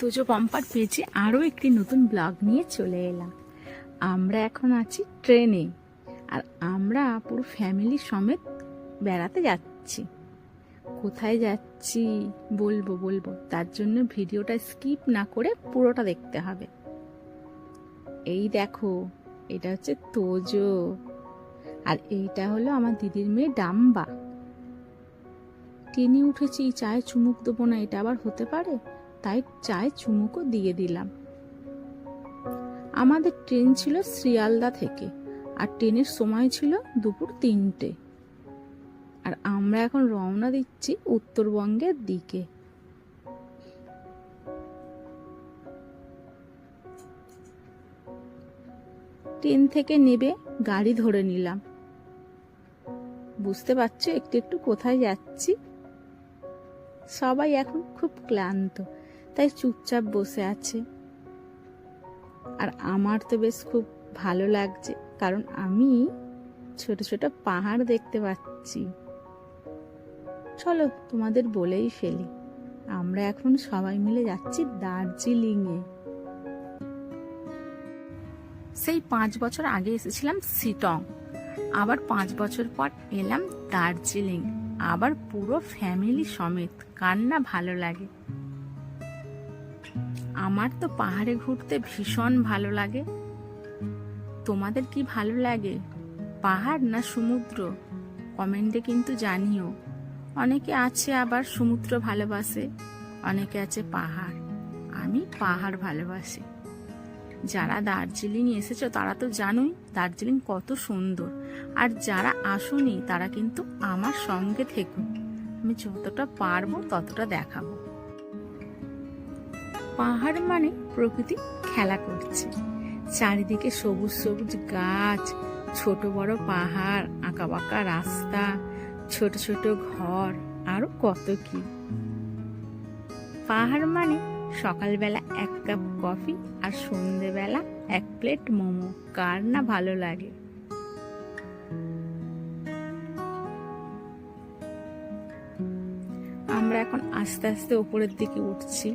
Tojo pumper পেজে আরও একটি নতুন ব্লগ নিয়ে চলে এলাম। আমরা এখন আছি ট্রেনে, আর আমরা পুরো ফ্যামিলি সমেত বেড়াতে যাচ্ছি। কোথায় যাচ্ছি বলব বলব। তার জন্য ভিডিওটা স্কিপ না করে পুরোটা দেখতে হবে। এই দেখো, এটা হচ্ছে তোজো, আর এইটা হলো আমার দিদির মেয়ে ডাম্বা। টেনে উঠেছি চায়ে চুমুক দেবো না, এটা আবার হতে পারে? তাই চায় চুমুকও দিয়ে দিলাম। আমাদের ট্রেন ছিল শ্রিয়ালদা থেকে, আর ট্রেনের সময় ছিল দুপুর তিনটে। আর আমরা এখন রওনা দিচ্ছি উত্তরবঙ্গের দিকে। ট্রেন থেকে নেবে গাড়ি ধরে নিলাম। বুঝতে পারছ? একটু একটু কোথায় যাচ্ছি? সবাই এখন খুব ক্লান্ত। তাই চুপচাপ বসে আছে। আর আমার তো বেশ খুব ভালো লাগছে, কারণ আমি ছোট ছোট পাহাড় দেখতে পাচ্ছি। চলো তোমাদের বলেই ফেলি, আমরা এখন সবাই মিলে যাচ্ছি দার্জিলিংয়ে। সেই পাঁচ বছর আগে এসেছিলাম সিটং, আবার পাঁচ বছর পর এলাম দার্জিলিং, আবার পুরো ফ্যামিলি সমেত, কার না ভালো লাগে। আমার তো পাহাড়ে ঘুরতে ভীষণ ভালো লাগে। তোমাদের কি ভালো লাগে? পাহাড় না সমুদ্র? কমেন্টে কিন্তু জানিও। অনেকে আছে আবার সমুদ্র ভালোবাসে, অনেকে আছে পাহাড়। আমি পাহাড় ভালোবাসি। যারা দার্জিলিং এসেছ তারা তো জানোই, দার্জিলিং কত সুন্দর। আর যারা আসুনি তারা কিন্তু আমার সঙ্গে থেকো। আমি যতটা পারব ততটা দেখাবো। পাহাড় মানে প্রকৃতি খেলা করছে। চারিদিকে সবুজ সবুজ গাছ, ছোট বড় পাহাড় আঁকা বাঁকা রাস্তা, ছোট ছোট ঘর, আরও কত কি। পাহাড় মানে সকালবেলা এক কাপ কফি আর সন্ধেবেলা এক প্লেট মোমো, কার না ভালো লাগে। আমরা এখন আস্তে আস্তে উপরের দিকে উঠছি।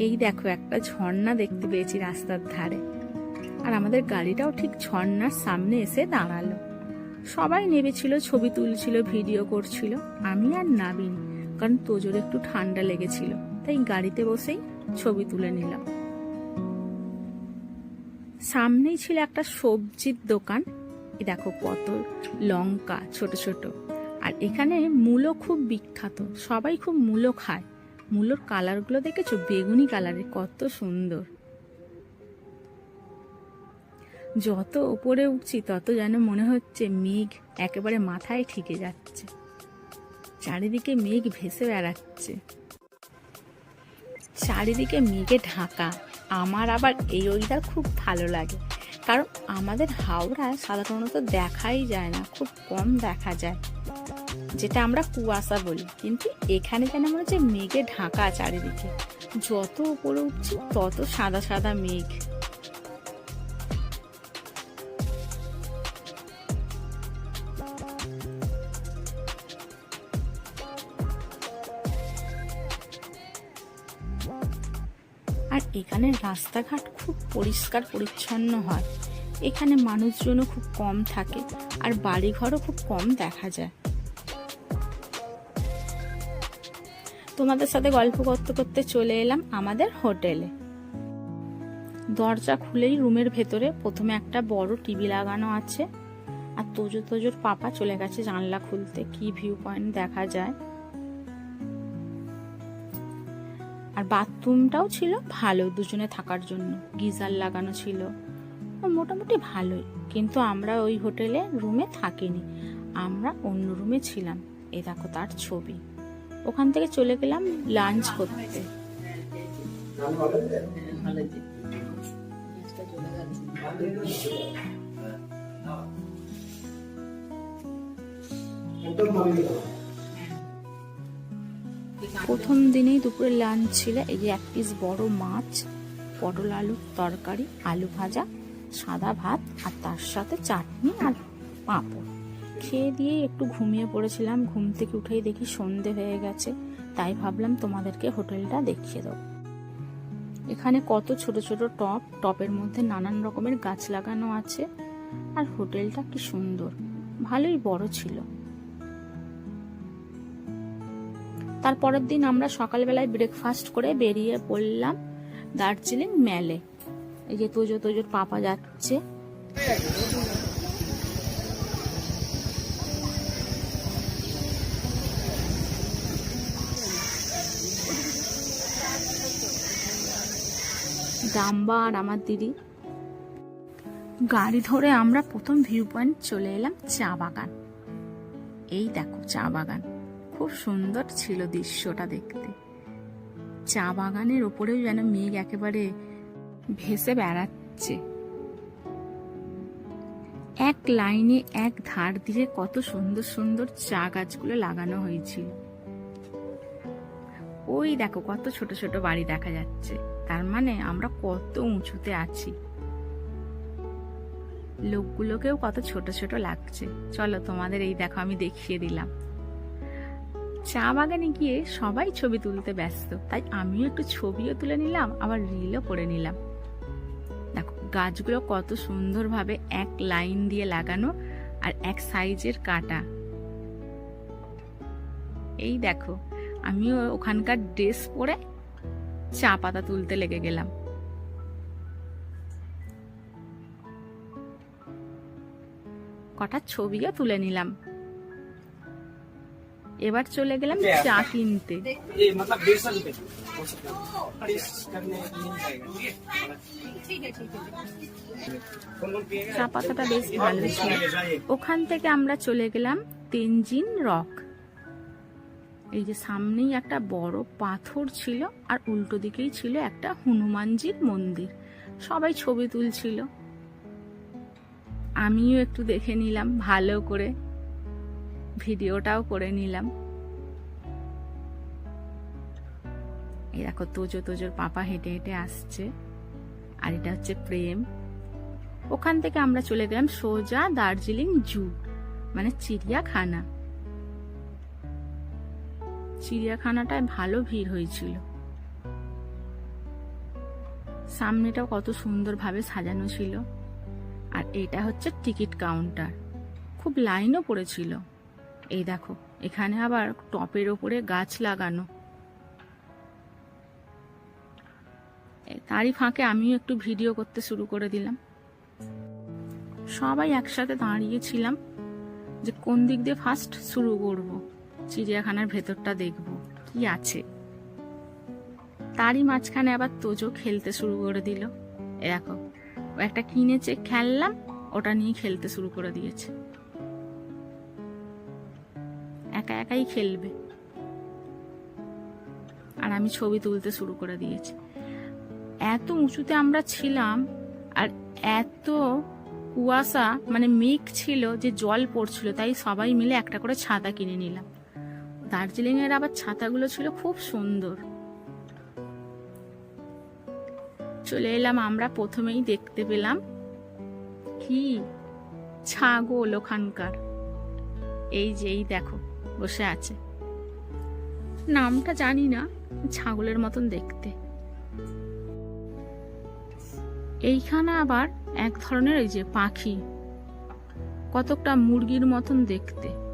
এই দেখো, একটা ঝর্ণা দেখতে পেয়েছি রাস্তার ধারে। আর আমাদের গাড়িটাও ঠিক ঝর্ণার সামনে এসে দাঁড়াল। সবাই নেবেছিল ছবি তুলছিল, ভিডিও করছিল। আমি আর নাবিন, কারণ তোজোর একটু ঠান্ডা লেগেছিল, তাই গাড়িতে বসেই ছবি তুলে নিলাম। সামনেই ছিল একটা সবজির দোকান। এই দেখো কত লঙ্কা, ছোট ছোট। আর এখানে মূলো খুব বিখ্যাত, সবাই খুব মূলো খায়। মূলোর কালারগুলো দেখেছ? বেগুনি কালারের, কত সুন্দর। যত উপরে উঠছি, তত যেন মনে হচ্ছে মেঘ একেবারে মাথায় ঠিকে যাচ্ছে। চারিদিকে মেঘ ভেসে বেড়াচ্ছে। চারিদিকে মেঘে ঢাকা। আমার আবার এই ওয়েদার খুব ভালো লাগে। কারণ আমাদের হাওড়ায় সাধারণত দেখাই যায় না, খুব কম দেখা যায়। যেটা আমরা কুয়াশা বলি। কিন্তু এখানে যেন মনে হচ্ছে মেঘে ঢাকা চারিদিকে। যত উপরে উঠছি, তত সাদা সাদা মেঘ। আর এখানে রাস্তাঘাট খুব পরিষ্কার পরিচ্ছন্ন হয়। এখানে মানুষজনও খুব কম থাকে, আর বাড়িঘরও খুব কম দেখা যায়। তোমাদের সাথে গল্প করতে করতে চলে এলাম আমাদের হোটেলে। দরজা খুলেই রুমের ভেতরে প্রথমে একটা বড় টিভি লাগানো আছে আর তোজো তোজোর পাপা চলে গেছে জানলা খুলতে, কি ভিউ পয়েন্ট দেখা যায়। আর বাথরুমটাও ছিল ভালো দুজনে থাকার জন্য, গিজার লাগানো ছিল। মোটামুটি ভালোই, কিন্তু আমরা ওই হোটেলে রুমে থাকিনি, আমরা অন্য রুমে ছিলাম, এ দেখো তার ছবি। ওখান থেকে চলে গেলাম লাঞ্চ করতে। প্রথম দিনেই দুপুরে লাঞ্চ ছিল এই যে এক পিস বড় মাছ, পটল আলুর তরকারি, আলু ভাজা, সাদা ভাত আর তার সাথে চাটনি আর পাঁপড়। খেয়ে দিয়ে একটু ঘুমিয়ে পড়েছিলাম। ঘুম থেকে উঠেই দেখি সন্ধে হয়ে গেছে। তাই ভাবলাম তোমাদেরকে হোটেলটা দেখিয়ে দেবো। এখানে কত ছোট ছোট টপ। টপের মধ্যে নানান রকমের গাছ লাগানো আছে। আর হোটেলটা কি সুন্দর। ভালোই বড় ছিল। তারপরের দিন আমরা সকালবেলায় ব্রেকফাস্ট করে বেরিয়ে পড়লাম দার্জিলিং মেলে। এই যে তোজো তোজোর পাপা যাচ্ছে। ডাম্বা আর আমার দিদি। গাড়ি ধরে আমরা প্রথম ভিউ পয়েন্ট চলে এলাম চা বাগান। এই দেখো চা বাগান। খুব সুন্দর ছিল দৃশ্যটা দেখতে। চা বাগানের ওপরেও যেন মেঘ একেবারে ভেসে বেড়াচ্ছে। এক লাইনে এক ধার দিয়ে কত সুন্দর সুন্দর চা গাছগুলো লাগানো হয়েছিল। ওই দেখো কত ছোট ছোট বাড়ি দেখা যাচ্ছে। তার মানে আমরা কত উঁচুতে আছি। লোকগুলোকেও কত ছোট ছোট লাগছে। চলো তোমাদের এই দেখো, আমি দেখিয়ে দিলাম। চা বাগানে গিয়ে সবাই ছবি তুলতে ব্যস্ত। তাই আমিও একটু ছবিও তুলে নিলাম, আবার রিলও করে নিলাম। দেখো, গাছগুলো কত সুন্দরভাবে এক লাইন দিয়ে লাগানো আর এক সাইজের কাটা। এই দেখো, আমিও ওখানকার ড্রেস পরে চা পাতা তুলতে লেগে গেলাম। কটা ছবিও তুলে নিলাম। এবার চলে গেলাম চা কিনতে। চা পাতাটা বেশ ভালো ছিল। ওখান থেকে আমরা চলে গেলাম তেনজিন রক। এই যে সামনেই একটা বড় পাথর ছিল আর উল্টো দিকেই ছিল একটা হনুমানজির মন্দির। সবাই ছবি তুলছিল। আমিও একটু দেখে নিলাম, ভালো করে ভিডিওটাও করে নিলাম। এই দেখো, তোজো তোজোর পাপা হেঁটে হেঁটে আসছে। আর এটা হচ্ছে প্রেম। ওখান থেকে আমরা চলে গেলাম সোজা দার্জিলিং জু মানে চিড়িয়াখানা। চিড়িয়াখানাটায় ভালো ভিড় হয়েছিল। সামনেটাও কত সুন্দরভাবে সাজানো ছিল। আর এটা হচ্ছে টিকিট কাউন্টার। খুব লাইনও পড়েছিল। এই দেখো, এখানে আবার টপের ওপরে গাছ লাগানো। তারই ফাঁকে আমিও একটু ভিডিও করতে শুরু করে দিলাম। সবাই একসাথে দাঁড়িয়েছিলাম যে কোন দিক দিয়ে ফার্স্ট শুরু করব। চিড়িয়াখানার ভেতরটা দেখব। কি আছে? তারই মাঝখানে আবার তোজো খেলতে শুরু করে দিল। এ দেখো, ও একটা কিনেছে খেললাম ওটা নিয়ে খেলতে শুরু করে দিয়েছে। একা একাই খেলবে। আর আমি ছবি তুলতে শুরু করে দিয়েছি। এত উঁচুতে আমরা ছিলাম, আর এত কুয়াশা মানে মেঘ ছিল যে জল পড়ছিল, তাই সবাই মিলে একটা করে ছাতা কিনে নিলাম। দার্জিলিং এর আবার ছাতাগুলো ছিল খুব সুন্দর। চলে এলাম আমরা প্রথমেই দেখতে পেলাম কি ছাগল ওখানকার। এই যে, এই দেখো, বসে আছে। নামটা জানি না, ছাগলের মতন দেখতে। এইখানে আবার এক ধরনের এই যে পাখি, কতকটা মুরগির মতন দেখতে।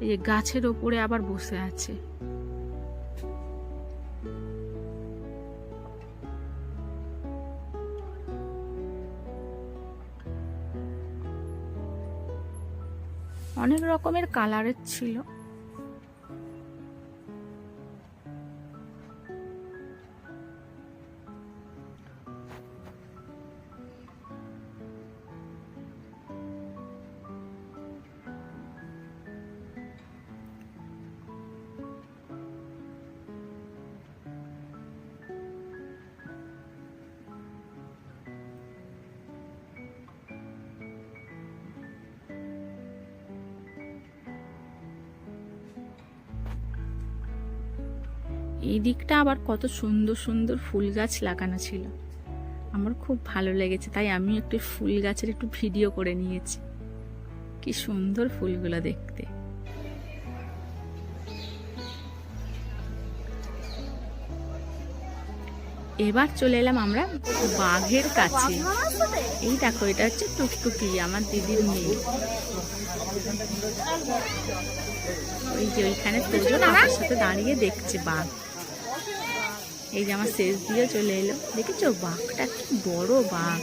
এই যে গাছের ওপরে আবার বসে আছে। অনেক রকমের কালারের ছিল। এই দিকটা আবার কত সুন্দর সুন্দর ফুল গাছ লাগানো ছিল। আমার খুব ভালো লেগেছে, তাই আমি একটু ফুল গাছের একটু ভিডিও করে নিয়েছি। কি সুন্দর ফুলগুলো দেখতে। এবার চলে এলাম আমরা বাঘের কাছে। এই দেখো, এটা হচ্ছে টুকটুকি, আমার দিদির মেয়ে। ওই যে ওইখানে তোজন আমার সাথে দাঁড়িয়ে দেখছে বাঘ। এই যে আমার শেষ দিয়ে চলে এলো। দেখেছ? বাঘটা কি বড় বাঘ।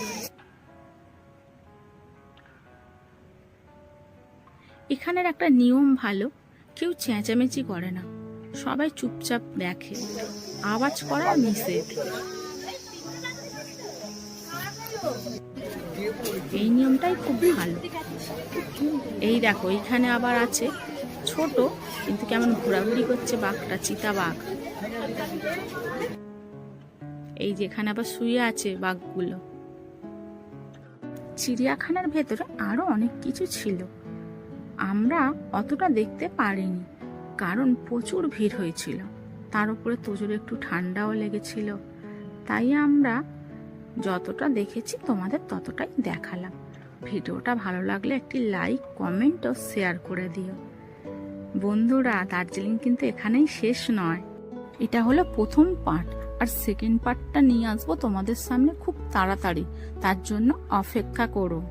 এখানের একটা নিয়ম ভালো, কেউ চেঁচামেচি করে না। সবাই চুপচাপ দেখে। আওয়াজ করা নিষেধ এই নিয়মটাই খুব ভালো। এই দেখো, এইখানে আবার আছে ছোট, কিন্তু কেমন ঘোরাঘুরি করছে বাঘটা চিতা বাঘ এই যেখানে আবার শুয়ে আছে বাঘগুলো। চিড়িয়াখানার ভেতরে আরও অনেক কিছু ছিল। আমরা অতটা দেখতে পারিনি, কারণ প্রচুর ভিড় হয়েছিল। তার উপরে তোজোর একটু ঠান্ডাও লেগেছিল। তাই আমরা যতটা দেখেছি তোমাদের ততটাই দেখালাম। ভিডিওটা ভালো লাগলে একটি লাইক, কমেন্ট ও শেয়ার করে দিও। বন্ধুরা, দার্জিলিং কিন্তু এখানেই শেষ নয়। এটা হলো প্রথম পার্ট। আর সেকেন্ড পার্টটা নিয়ে আসব তোমাদের সামনে খুব তাড়াতাড়ি। তার জন্য অপেক্ষা করো।